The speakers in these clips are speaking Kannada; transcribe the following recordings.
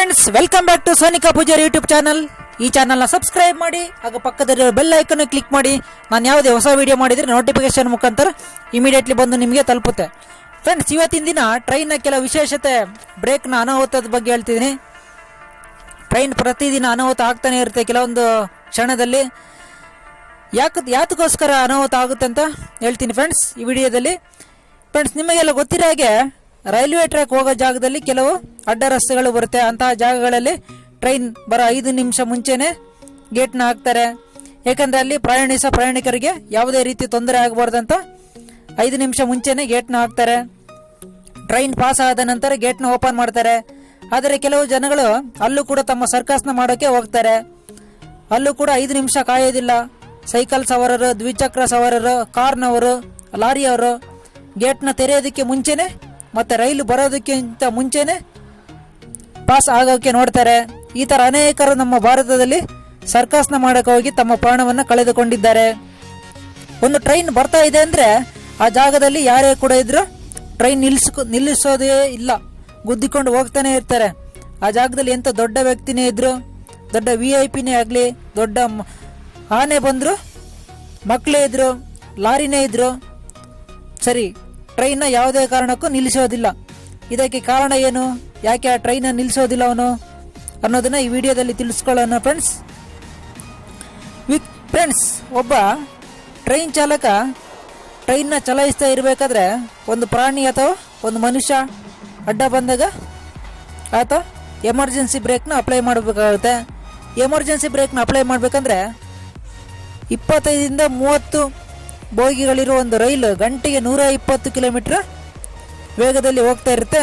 Friends welcome back to Sonika Poojari YouTube channel ಈ ಚಾನಲ್ನ ಸಬ್ಸ್ಕ್ರೈಬ್ ಮಾಡಿ ಹಾಗೂ ಪಕ್ಕದಲ್ಲಿರೋ ಬೆಲ್ ಐಕನ್ ಕ್ಲಿಕ್ ಮಾಡಿ. ನಾನು ಯಾವುದೇ ಹೊಸ ವಿಡಿಯೋ ಮಾಡಿದರೆ ನೋಟಿಫಿಕೇಶನ್ ಮುಖಾಂತರ ಇಮಿಡಿಯೇಟ್ಲಿ ಬಂದು ನಿಮಗೆ ತಲುಪುತ್ತೆ. ಫ್ರೆಂಡ್ಸ್ ಇವತ್ತಿನ ದಿನ ಟ್ರೈನ್ನ ಕೆಲವು ವಿಶೇಷತೆ ಬ್ರೇಕ್ನ ಅನಾಹುತದ ಬಗ್ಗೆ ಹೇಳ್ತಿದ್ದೀನಿ. ಟ್ರೈನ್ ಪ್ರತಿದಿನ ಅನಾಹುತ ಆಗ್ತಾನೆ ಇರುತ್ತೆ ಕೆಲವೊಂದು ಕ್ಷಣದಲ್ಲಿ. ಯಾಕೆ ಯಾತಕ್ಕೋಸ್ಕರ ಅನಾಹುತ ಆಗುತ್ತೆ ಅಂತ ಹೇಳ್ತೀನಿ ಫ್ರೆಂಡ್ಸ್ ಈ ವಿಡಿಯೋದಲ್ಲಿ. ಫ್ರೆಂಡ್ಸ್ ನಿಮಗೆಲ್ಲ ಗೊತ್ತಿರೋ ಹಾಗೆ ರೈಲ್ವೆ ಟ್ರ್ಯಾಕ್ ಹೋಗೋ ಜಾಗದಲ್ಲಿ ಕೆಲವು ಅಡ್ಡ ರಸ್ತೆಗಳು ಬರುತ್ತೆ. ಅಂತಹ ಜಾಗಗಳಲ್ಲಿ ಟ್ರೈನ್ ಬರೋ ಐದು ನಿಮಿಷ ಮುಂಚೆನೆ ಗೇಟ್ನ ಹಾಕ್ತಾರೆ. ಏಕೆಂದರೆ ಅಲ್ಲಿ ಪ್ರಯಾಣಿಸ ಪ್ರಯಾಣಿಕರಿಗೆ ಯಾವುದೇ ರೀತಿ ತೊಂದರೆ ಆಗಬಾರ್ದಂತ ಐದು ನಿಮಿಷ ಮುಂಚೆನೇ ಗೇಟ್ನ ಹಾಕ್ತಾರೆ. ಟ್ರೈನ್ ಪಾಸ್ ಆದ ನಂತರ ಗೇಟ್ನ ಓಪನ್ ಮಾಡ್ತಾರೆ. ಆದರೆ ಕೆಲವು ಜನಗಳು ಅಲ್ಲೂ ಕೂಡ ತಮ್ಮ ಸರ್ಕಸ್ನ ಮಾಡೋಕ್ಕೆ ಹೋಗ್ತಾರೆ. ಅಲ್ಲೂ ಕೂಡ ಐದು ನಿಮಿಷ ಕಾಯೋದಿಲ್ಲ. ಸೈಕಲ್ ಸವಾರರು, ದ್ವಿಚಕ್ರ ಸವಾರರು, ಕಾರ್ನವರು, ಲಾರಿಯವರು ಗೇಟ್ನ ತೆರೆಯೋದಕ್ಕೆ ಮುಂಚೆನೆ ಮತ್ತೆ ರೈಲು ಬರೋದಕ್ಕಿಂತ ಮುಂಚೆನೆ ಪಾಸ್ ಆಗೋಕ್ಕೆ ನೋಡ್ತಾರೆ. ಈ ಥರ ಅನೇಕರು ನಮ್ಮ ಭಾರತದಲ್ಲಿ ಸರ್ಕಸ್ನ ಮಾಡೋಕೆ ಹೋಗಿ ತಮ್ಮ ಪ್ರಾಣವನ್ನು ಕಳೆದುಕೊಂಡಿದ್ದಾರೆ. ಒಂದು ಟ್ರೈನ್ ಬರ್ತಾ ಇದೆ ಅಂದರೆ ಆ ಜಾಗದಲ್ಲಿ ಯಾರೇ ಕೂಡ ಇದ್ರು ಟ್ರೈನ್ ನಿಲ್ಲಿಸ್ಕೊ ನಿಲ್ಲಿಸೋದೇ ಇಲ್ಲ. ಗುದ್ದಿಕೊಂಡು ಹೋಗ್ತಾನೆ ಇರ್ತಾರೆ. ಆ ಜಾಗದಲ್ಲಿ ಎಂಥ ದೊಡ್ಡ ವ್ಯಕ್ತಿನೇ ಇದ್ದರು ದೊಡ್ಡ ವಿ ಐ ಪಿನೇ ಆಗಲಿ, ದೊಡ್ಡ ಆನೆ ಬಂದರು, ಮಕ್ಕಳೇ ಇದ್ದರು ಲಾರಿನೇ ಇದ್ದರು ಸರಿ ಟ್ರೈನ್ನ ಯಾವುದೇ ಕಾರಣಕ್ಕೂ ನಿಲ್ಲಿಸೋದಿಲ್ಲ. ಇದಕ್ಕೆ ಕಾರಣ ಏನು? ಯಾಕೆ ಆ ಟ್ರೈನ್ ನಿಲ್ಲಿಸೋದಿಲ್ಲ ಅವನು? ಅನ್ನೋದನ್ನ ಈ ವಿಡಿಯೋದಲ್ಲಿ ತಿಳಿಸ್ಕೊಳ್ಳೋಣ ಫ್ರೆಂಡ್ಸ್. ವಿಕ್ ಫ್ರೆಂಡ್ಸ್, ಒಬ್ಬ ಟ್ರೈನ್ ಚಾಲಕ ಟ್ರೈನ್ನ ಚಲಾಯಿಸ್ತಾ ಇರಬೇಕಾದ್ರೆ ಒಂದು ಪ್ರಾಣಿ ಅಥವಾ ಒಂದು ಮನುಷ್ಯ ಅಡ್ಡ ಬಂದಾಗ ಆತ ಎಮರ್ಜೆನ್ಸಿ ಬ್ರೇಕ್ನ ಅಪ್ಲೈ ಮಾಡಬೇಕಾಗುತ್ತೆ. ಎಮರ್ಜೆನ್ಸಿ ಬ್ರೇಕ್ನ ಅಪ್ಲೈ ಮಾಡಬೇಕಂದ್ರೆ ಇಪ್ಪತ್ತೈದರಿಂದ ಮೂವತ್ತು ಬೋಗಿಗಳಿರೋ ಒಂದು ರೈಲು ಗಂಟೆಗೆ ನೂರ ಇಪ್ಪತ್ತು ಕಿಲೋಮೀಟ್ರ್ ವೇಗದಲ್ಲಿ ಹೋಗ್ತಾ ಇರುತ್ತೆ.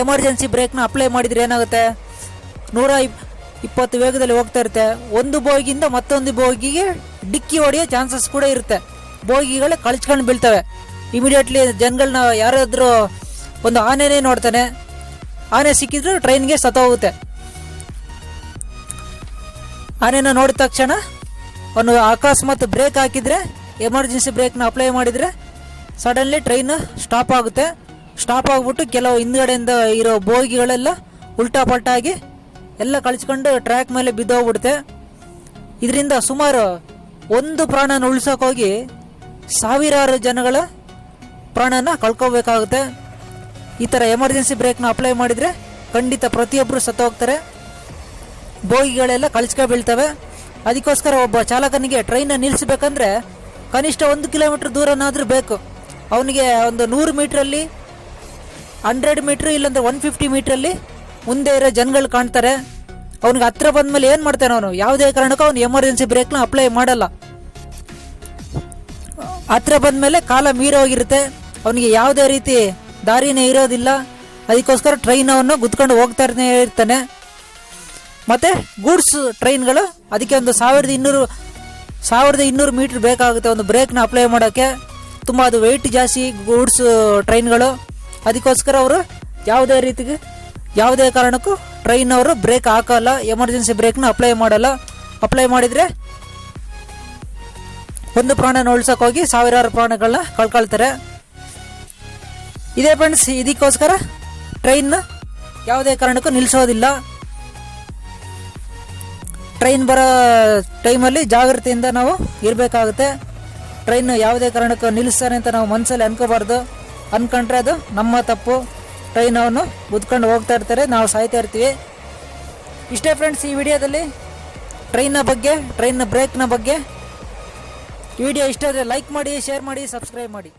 ಎಮರ್ಜೆನ್ಸಿ ಬ್ರೇಕ್ನ ಅಪ್ಲೈ ಮಾಡಿದರೆ ಏನಾಗುತ್ತೆ? ನೂರ ಇಪ್, ಇಪ್ಪತ್ತು ವೇಗದಲ್ಲಿ ಹೋಗ್ತಾ ಇರುತ್ತೆ. ಒಂದು ಬೋಗಿಯಿಂದ ಮತ್ತೊಂದು ಬೋಗಿಗೆ ಡಿಕ್ಕಿ ಹೊಡೆಯೋ ಚಾನ್ಸಸ್ ಕೂಡ ಇರುತ್ತೆ. ಬೋಗಿಗಳೇ ಕಳ್ಚ್ಕೊಂಡು ಬೀಳ್ತವೆ. ಇಮಿಡಿಯೇಟ್ಲಿ ಜನಗಳನ್ನ ಯಾರಾದರೂ ಒಂದು ಆನೆನೇ ನೋಡ್ತಾನೆ. ಆನೆ ಸಿಕ್ಕಿದ್ರು ಟ್ರೈನ್ಗೆ ಸತ್ತೋಗುತ್ತೆ. ಆನೆನ ನೋಡಿದ ತಕ್ಷಣ ಅವನು ಅಕಸ್ಮಾತ್ ಬ್ರೇಕ್ ಹಾಕಿದರೆ, ಎಮರ್ಜೆನ್ಸಿ ಬ್ರೇಕ್ನ ಅಪ್ಲೈ ಮಾಡಿದರೆ, ಸಡನ್ಲಿ ಟ್ರೈನ್ ಸ್ಟಾಪ್ ಆಗುತ್ತೆ. ಸ್ಟಾಪ್ ಆಗಿಬಿಟ್ಟು ಕೆಲವು ಹಿಂದ್ಗಡೆಯಿಂದ ಇರೋ ಬೋಗಿಗಳೆಲ್ಲ ಉಲ್ಟಾ ಪಲ್ಟಾಗಿ ಎಲ್ಲ ಕಳಿಸ್ಕೊಂಡು ಟ್ರ್ಯಾಕ್ ಮೇಲೆ ಬಿದ್ದೋಗ್ಬಿಡುತ್ತೆ. ಇದರಿಂದ ಸುಮಾರು ಒಂದು ಪ್ರಾಣನ ಉಳಿಸೋಕೋಗಿ ಸಾವಿರಾರು ಜನಗಳ ಪ್ರಾಣನ ಕಳ್ಕೋಬೇಕಾಗುತ್ತೆ. ಈ ಥರ ಎಮರ್ಜೆನ್ಸಿ ಬ್ರೇಕ್ನ ಅಪ್ಲೈ ಮಾಡಿದರೆ ಖಂಡಿತ ಪ್ರತಿಯೊಬ್ಬರು ಸತ್ತೋಗ್ತಾರೆ. ಬೋಗಿಗಳೆಲ್ಲ ಕಳಿಸ್ಕೊ ಬೀಳ್ತವೆ ಅದಕ್ಕೋಸ್ಕರ ಒಬ್ಬ ಚಾಲಕನಿಗೆ ಟ್ರೈನ ನಿಲ್ಲಿಸಬೇಕಂದ್ರೆ ಕನಿಷ್ಠ ಒಂದು ಕಿಲೋಮೀಟ್ರ್ ದೂರನಾದರೂ ಬೇಕು. ಅವನಿಗೆ ಒಂದು ನೂರು ಮೀಟ್ರಲ್ಲಿ ಹಂಡ್ರೆಡ್ ಮೀಟ್ರ್ ಇಲ್ಲಾಂದ್ರೆ ಒನ್ ಫಿಫ್ಟಿ ಮೀಟ್ರಲ್ಲಿ ಮುಂದೆ ಇರೋ ಜನಗಳು ಕಾಣ್ತಾರೆ. ಅವ್ನಿಗೆ ಹತ್ರ ಬಂದಮೇಲೆ ಏನು ಮಾಡ್ತಾನೆ ಅವನು? ಯಾವುದೇ ಕಾರಣಕ್ಕೂ ಅವನು ಎಮರ್ಜೆನ್ಸಿ ಬ್ರೇಕ್ನ ಅಪ್ಲೈ ಮಾಡಲ್ಲ. ಹತ್ರ ಬಂದಮೇಲೆ ಕಾಲ ಮೀರೋಗಿರುತ್ತೆ. ಅವನಿಗೆ ಯಾವುದೇ ರೀತಿ ದಾರಿನೇ ಇರೋದಿಲ್ಲ. ಅದಕ್ಕೋಸ್ಕರ ಟ್ರೈನ್ ಅವನು ಗುದ್ಕೊಂಡು ಹೋಗ್ತಾನೆ ಇರ್ತಾನೆ. ಮತ್ತೆ ಗೂಡ್ಸ್ ಟ್ರೈನ್ಗಳು ಅದಕ್ಕೆ ಒಂದು ಸಾವಿರದ ಇನ್ನೂರು ಸಾವಿರದ ಇನ್ನೂರು ಮೀಟ್ರ್ ಬೇಕಾಗುತ್ತೆ ಒಂದು ಬ್ರೇಕ್ನ ಅಪ್ಲೈ ಮಾಡೋಕ್ಕೆ. ತುಂಬ ಅದು ವೆಯ್ಟ್ ಜಾಸ್ತಿ ಗೂಡ್ಸ್ ಟ್ರೈನ್ಗಳು. ಅದಕ್ಕೋಸ್ಕರ ಅವರು ಯಾವುದೇ ರೀತಿಗೆ, ಯಾವುದೇ ಕಾರಣಕ್ಕೂ ಟ್ರೈನ್ ಅವರು ಬ್ರೇಕ್ ಹಾಕೋಲ್ಲ, ಎಮರ್ಜೆನ್ಸಿ ಬ್ರೇಕ್ನ ಅಪ್ಲೈ ಮಾಡಲ್ಲ. ಅಪ್ಲೈ ಮಾಡಿದರೆ ಒಂದು ಪ್ರಾಣನ ಉಳ್ಸೋಕೆ ಹೋಗಿ ಸಾವಿರಾರು ಪ್ರಾಣಗಳನ್ನ ಕಳ್ಕೊಳ್ತಾರೆ. ಇದೇ ಫ್ರೆಂಡ್ಸ್ ಇದಕ್ಕೋಸ್ಕರ ಟ್ರೈನ್ನ ಯಾವುದೇ ಕಾರಣಕ್ಕೂ ನಿಲ್ಲಿಸೋದಿಲ್ಲ ಟ್ರೈನ್ ಬರೋ ಟೈಮಲ್ಲಿ ಜಾಗೃತಿಯಿಂದ ನಾವು ಇರಬೇಕಾಗುತ್ತೆ. ಟ್ರೈನ್ ಯಾವುದೇ ಕಾರಣಕ್ಕೂ ನಿಲ್ಲಿಸ್ತಾನೆ ಅಂತ ನಾವು ಮನಸ್ಸಲ್ಲಿ ಅನ್ಕೋಬಾರ್ದು. ಅಂದ್ಕೊಂಡ್ರೆ ಅದು ನಮ್ಮ ತಪ್ಪು. ಟ್ರೈನ್ ಅವನು ಬುದ್ಕೊಂಡು ಹೋಗ್ತಾ ಇರ್ತಾರೆ, ನಾವು ಸಾಯ್ತಾ ಇರ್ತೀವಿ. ಇಷ್ಟೇ ಫ್ರೆಂಡ್ಸ್ ಈ ವಿಡಿಯೋದಲ್ಲಿ ಟ್ರೈನ್ನ ಬಗ್ಗೆ, ಟ್ರೈನ್ನ ಬ್ರೇಕ್ನ ಬಗ್ಗೆ. ವಿಡಿಯೋ ಇಷ್ಟ ಆದರೆ ಲೈಕ್ ಮಾಡಿ ಶೇರ್ ಮಾಡಿ ಸಬ್ಸ್ಕ್ರೈಬ್ ಮಾಡಿ.